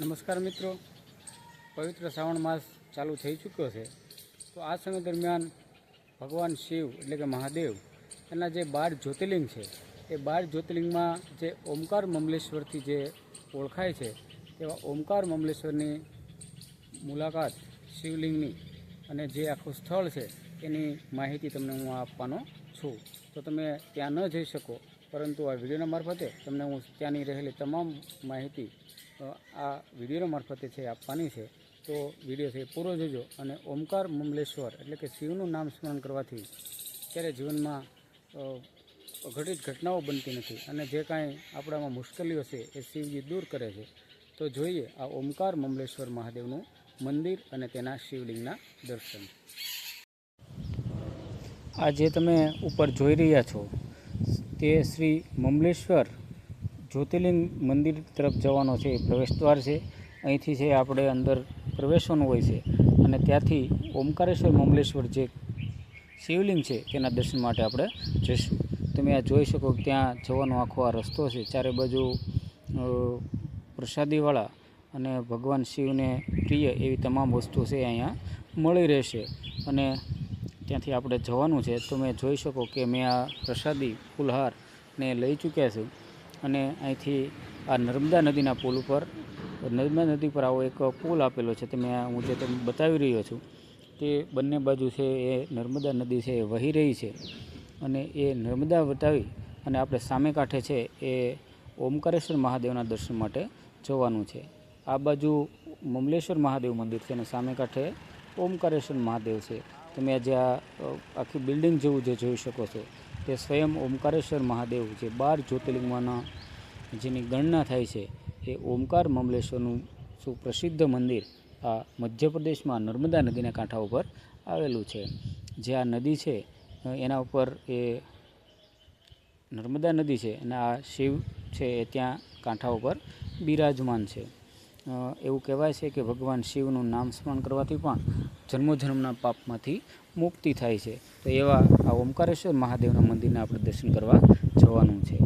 નમસ્કાર મિત્રો. પવિત્ર શ્રાવણ માસ ચાલુ થઈ ચૂક્યો છે. તો આ સમય દરમિયાન ભગવાન શિવ એટલે કે મહાદેવ એના જે બાર જ્યોતિર્લિંગ છે, એ બાર જ્યોતિર્લિંગમાં જે ઓમકાર મમલેશ્વરથી જે ઓળખાય છે, તેવા ઓમકાર મમલેશ્વરની મુલાકાત શિવલિંગની અને જે આખું સ્થળ છે, એની માહિતી તમને હું આપવાનો છું. તો તમે ત્યાં ન જઈ શકો, પરંતુ આ વિડીયોના મારફતે તમને હું ત્યાંની રહેલી તમામ માહિતી આ વિડીયોના મારફતે છે આપવાની છે. તો વીડિયો છે પૂરો જોજો અને ઓમકાર મમલેશ્વર એટલે કે શિવનું નામ સ્મરણ કરવાથી ત્યારે જીવનમાં અઘટિત ઘટનાઓ બનતી નથી અને જે કાંઈ આપણામાં મુશ્કેલીઓ છે એ શિવજી દૂર કરે છે. તો જોઈએ આ ઓમકાર મમલેશ્વર મહાદેવનું મંદિર અને તેના શિવલિંગના દર્શન. આ જે તમે ઉપર જોઈ રહ્યા છો તે શ્રી મમલેશ્વર જ્યોતિર્લિંગ મંદિર તરફ જવાનો છે પ્રવેશદ્વાર છે. અહીંથી છે આપણે અંદર પ્રવેશવાનું હોય છે અને ત્યાંથી ઓમકારેશ્વર, મમલેશ્વર જે શિવલિંગ છે, તેના દર્શન માટે આપણે જઈશું. તમે આ જોઈ શકો કે ત્યાં જવાનો આખો આ રસ્તો છે. ચારે બાજુ પ્રસાદીવાળા અને ભગવાન શિવને પ્રિય એવી તમામ વસ્તુ છે અહીંયા મળી રહેશે. અને ત્યાંથી આપણે જવાનું છે. તમે જોઈ શકો કે મેં આ પ્રસાદી, ફૂલહાર ને લઈ ચૂક્યા છું. અને અહીંથી આ નર્મદા નદીના પુલ ઉપર, નર્મદા નદી પર આવો એક પુલ આપેલો છે તમે આ હું જે તમને બતાવી રહ્યો છું, તે બંને બાજુ છે એ નર્મદા નદી છે એ વહી રહી છે. અને એ નર્મદા વટાવી અને આપણે સામે કાંઠે છે એ ઓમકારેશ્વર મહાદેવના દર્શન માટે જવાનું છે. આ બાજુ મમલેશ્વર મહાદેવ મંદિર છે અને સામે કાંઠે ઓમકારેશ્વર મહાદેવ છે. તમે આજે આ આખી બિલ્ડિંગ જેવું જે જોઈ શકો છો. તે સ્વયં ઓમકારેશ્વર મહાદેવ જે બાર જ્યોતિર્લિંગમાંના જેની ગણના થાય છે, એ ઓમકાર મમલેશ્વરનું સુપ્રસિદ્ધ મંદિર આ મધ્યપ્રદેશમાં નર્મદા નદીના કાંઠા ઉપર આવેલું છે. જે આ નદી છે એના ઉપર એ નર્મદા નદી છે અને આ શિવ છે એ ત્યાં કાંઠા ઉપર બિરાજમાન છે. એવું કહેવાય છે કે ભગવાન શિવનું નામ સ્મરણ કરવાથી પણ જન્મોજન્મના પાપમાંથી મુક્તિ થાય છે. તો એવા આ ઓમકારેશ્વર મહાદેવના મંદિરના આપણે દર્શન કરવા જવાનું છે.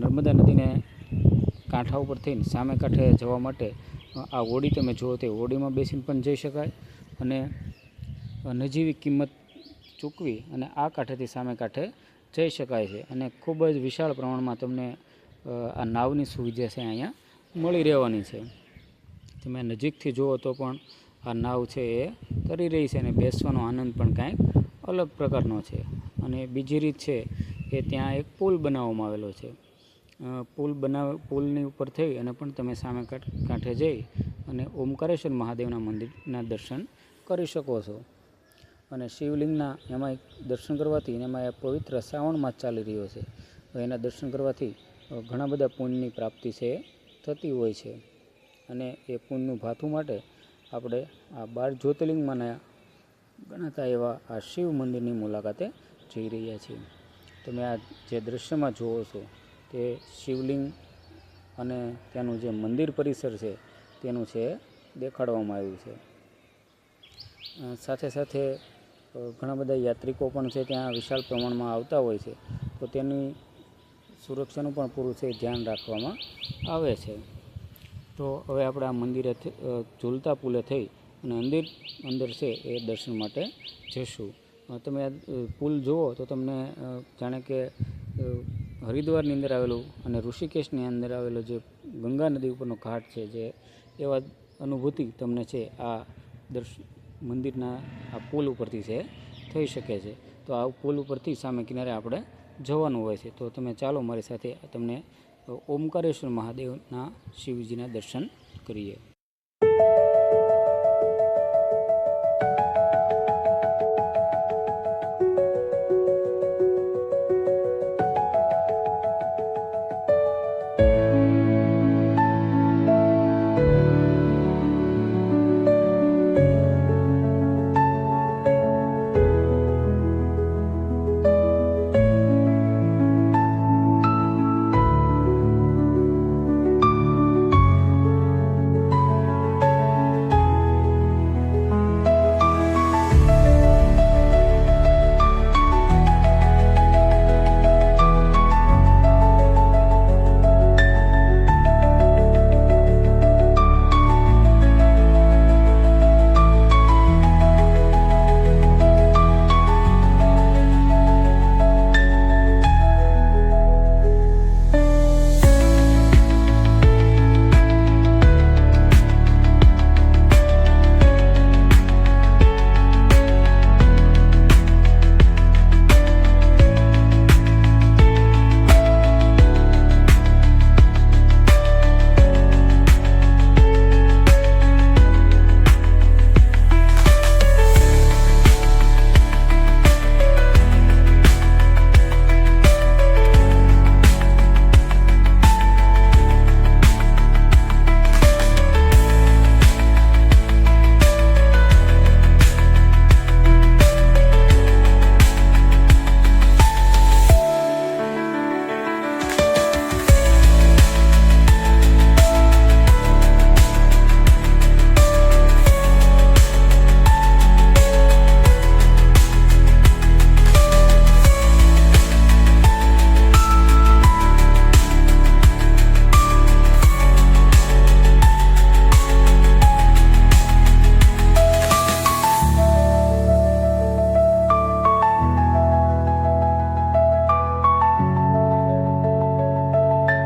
નર્મદા નદીને કાંઠા ઉપર થઈને સામે કાંઠે જવા માટે આ હોડી તમે જુઓ તે હોડીમાં બેસીને પણ જઈ શકાય અને નજીવી કિંમત ચૂકવી અને આ કાંઠેથી સામે કાંઠે જઈ શકાય છે. અને ખૂબ જ વિશાળ પ્રમાણમાં તમને આ નાવની સુવિધા છે અહીંયા મળી રહેવાની છે. તમે નજીકથી જુઓ તો પણ આ નાવ છે એ તરી રહી છે અને બેસવાનો આનંદ પણ કાંઈક અલગ પ્રકારનો છે. અને બીજી રીત છે કે ત્યાં એક પુલ બનાવવામાં આવેલો છે. પુલ બનાવ, પુલની ઉપર થઈ અને પણ તમે સામે કાંઠ- જઈ અને ઓમકારેશ્વર મહાદેવના મંદિરના દર્શન કરી શકો છો. અને શિવલિંગના એમાં દર્શન કરવાથી એમાં એ પવિત્ર શ્રાવણ માસ ચાલી રહ્યો છે. એના દર્શન કરવાથી ઘણા બધા પુણ્યની પ્રાપ્તિ છે, થતી હોય છે. અને એ પુણ્યનું ભાથું માટે આપણે આ બાર જ્યોતિર્લિંગમાંના ગણાતા એવા આ શિવ મંદિરની મુલાકાતે જઈ રહ્યા છીએ. તમે આ જે દૃશ્યમાં જુઓ છો, તે શિવલિંગ અને ત્યાંનું જે મંદિર પરિસર છે, તેનું છે દેખાડવામાં આવ્યું છે. સાથે સાથે ઘણા બધા યાત્રિકો પણ છે ત્યાં વિશાળ પ્રમાણમાં આવતા હોય છે, તો તેની સુરક્ષાનું પણ પૂરું છે ધ્યાન રાખવામાં આવે છે. તો હવે આપણે આ મંદિરે ઝૂલતા પુલે થઈ અને અંદર અંદર છે એ દર્શન માટે જઈશું તમે આ પુલ જુઓ તો તમને જાણે કે હરિદ્વારની અંદર આવેલું અને ઋષિકેશની અંદર આવેલો જે ગંગા નદી ઉપરનો ઘાટ છે જે એવા અનુભૂતિ તમને છે આ દર્શ, મંદિરના આ પુલ ઉપરથી છે, થઈ શકે છે. તો આ પુલ ઉપરથી સામે કિનારે આપણે જવાનું હોય છે. તો તમે ચાલો મારી સાથે તમને ઓમકારેશ્વર મહાદેવના શિવજીના દર્શન કરીએ.